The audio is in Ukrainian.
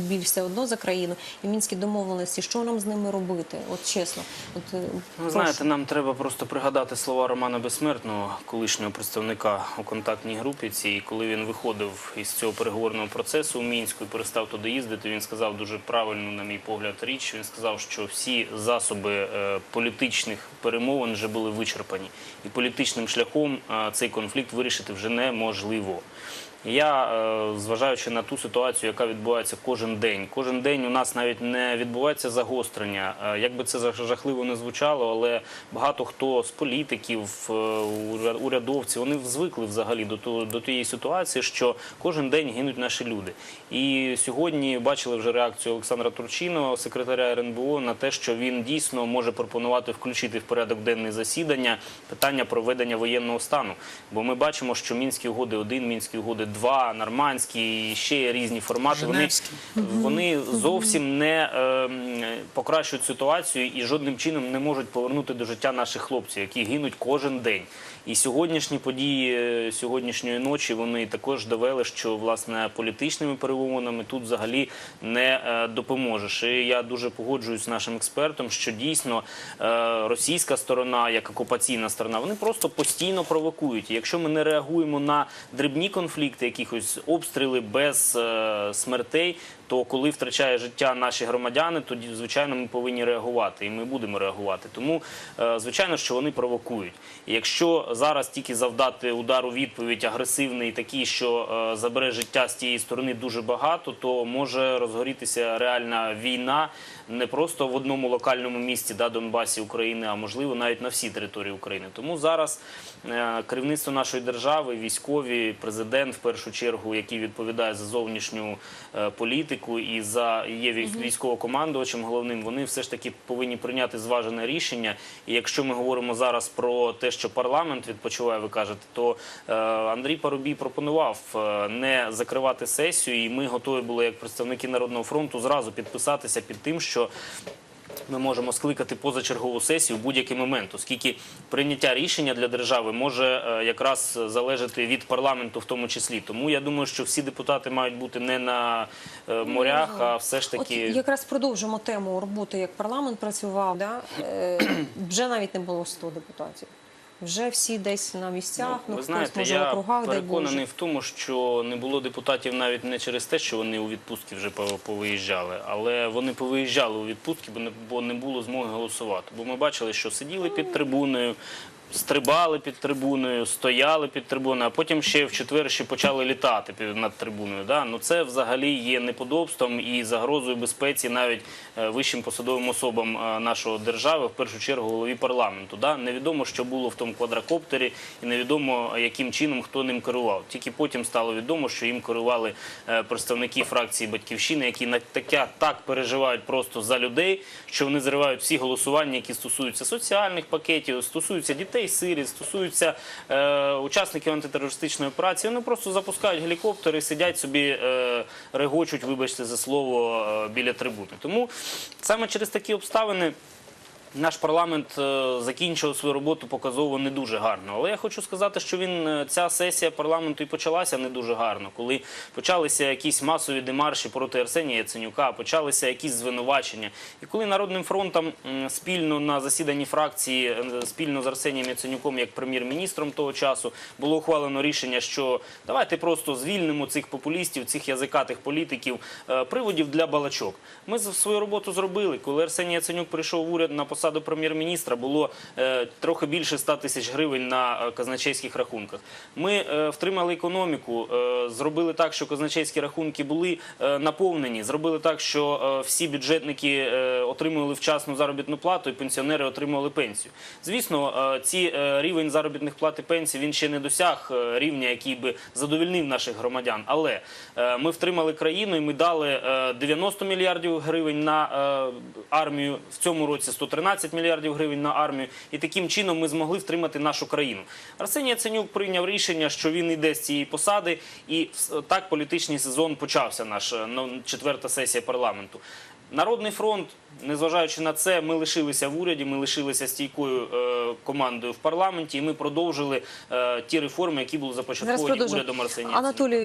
біль все одно за країну і мінські домовленості. Що нам з ними робити? От чесно, от прошу. знаєте, нам треба просто пригадати слова Романа Безсмертного, колишнього представника у контактній групі цій, коли він виходив із цього переговорного процесу у мінську і перестав туди їздити. Він сказав дуже правильну, на мій погляд, річ. Він сказав, що всі засоби е, політичних перемовин вже були вичерпані, і політичним шляхом е, цей конфлікт вирішити вже неможливо. Я, е, зважаючи на ту ситуацію, яка відбувається кожен день, кожен день у нас навіть не відбувається загострення. Е, Як би це жах- жахливо не звучало, але багато хто з політиків, е, урядовців, вони звикли взагалі до тієї ситуації, що кожен день гинуть наші люди. І сьогодні бачили вже реакцію Олександра Турчиного, секретаря РНБО, на те, що він дійсно може пропонувати включити в порядок денний засідання питання проведення воєнного стану. Бо ми бачимо, що мінські угоди 1 мінські угоди 2 нормандські і ще різні формати. Вони, вони зовсім не е, покращують ситуацію і жодним чином не можуть повернути до життя наших хлопців, які гинуть кожен день. І сьогоднішні події е, сьогоднішньої ночі вони також довели, що власне політичними перемовинами тут взагалі не е, допоможеш. І я дуже погоджуюсь з нашим експертом, що дійсно е, російська сторона, як окупаційна сторона, вони просто постійно провокують. І якщо ми не реагуємо на дрібні конфлікти, якихось обстріли без е, смертей, то коли втрачає життя наші громадяни, тоді звичайно ми повинні реагувати, і ми будемо реагувати. Тому е, звичайно, що вони провокують. І якщо зараз тільки завдати удар у відповідь агресивний, такий, що е, забере життя з тієї сторони дуже багато, то може розгорітися реальна війна не просто в одному локальному місті да, Донбасі України, а можливо навіть на всій території України. Тому зараз е, керівництво нашої держави, військові, президент в першу чергу, який відповідає за зовнішню е, політику і за є вій- військовокомандувачем головним, вони все ж таки повинні прийняти зважене рішення. І якщо ми говоримо зараз про те, що парламент відпочиває, ви кажете, то е, Андрій Парубій пропонував е, не закривати сесію, і ми готові були як представники Народного фронту зразу підписатися під тим, що ми можемо скликати позачергову сесію в будь-який момент, оскільки прийняття рішення для держави може е, якраз залежати від парламенту, в тому числі. Тому я думаю, що всі депутати мають бути не на е, морях, а все ж От таки якраз продовжимо тему роботи, як парламент працював. Да? Е, вже навіть не було 100 депутатів. Вже всі десь на місцях, ну, ви хтось знаєте, може в я округах, дай переконаний в тому, що не було депутатів навіть не через те, що вони у відпустки вже пов- повиїжджали, але вони повиїжджали у відпустки, бо не, бо не було змоги голосувати. Бо ми бачили, що сиділи під трибуною. Стрибали під трибуною, стояли під трибуною, а потім ще в четвер ще почали літати над трибуною. Да? Ну це взагалі є неподобством і загрозою безпеці навіть е, вищим посадовим особам е, нашої держави, в першу чергу голові парламенту. Да? Невідомо, що було в тому квадрокоптері, і невідомо, яким чином хто ним керував. Тільки потім стало відомо, що їм керували е, представники фракції Батьківщини, які на таке так переживають просто за людей, що вони зривають всі голосування, які стосуються соціальних пакетів, стосуються дітей сиріт, стосуються е, учасників антитерористичної операції. Вони просто запускають гелікоптери, сидять собі, е, регочуть, вибачте за слово, е, біля трибуни. Тому саме через такі обставини. Наш парламент е, закінчив свою роботу показово не дуже гарно. Але я хочу сказати, що він е, ця сесія парламенту і почалася не дуже гарно, коли почалися якісь масові демарші проти Арсенія Яценюка, почалися якісь звинувачення. І коли Народним фронтом спільно на засіданні фракції е, спільно з Арсенієм Яценюком, як прем'єр-міністром того часу, було ухвалено рішення, що давайте просто звільнимо цих популістів, цих язикатих політиків, приводів для балачок. Ми свою роботу зробили. Коли Арсеній Яценюк прийшов в уряд на посаду прем'єр-міністра, було е, трохи більше 100 тисяч гривень на е, казначейських рахунках. Ми е, втримали економіку, зробили так, що казначейські рахунки були наповнені, зробили так, що всі бюджетники отримували вчасну заробітну плату і пенсіонери отримували пенсію. Звісно, ці рівень заробітних плат і пенсій він ще не досяг рівня, який би задовольнив наших громадян. Але ми втримали країну і ми дали е, 90 мільярдів гривень на армію в цьому році 113 мільярдів гривень на армію, і таким чином ми змогли втримати нашу країну. Арсеній Яценюк прийняв рішення, що він йде з цієї посади, і так політичний сезон почався. Наш е, ну, четверта сесія парламенту. Народний фронт, незважаючи на це, ми лишилися в уряді, ми лишилися стійкою е, командою в парламенті, і ми продовжили е, ті реформи, які були започатковані урядом Арсенія. Анатолій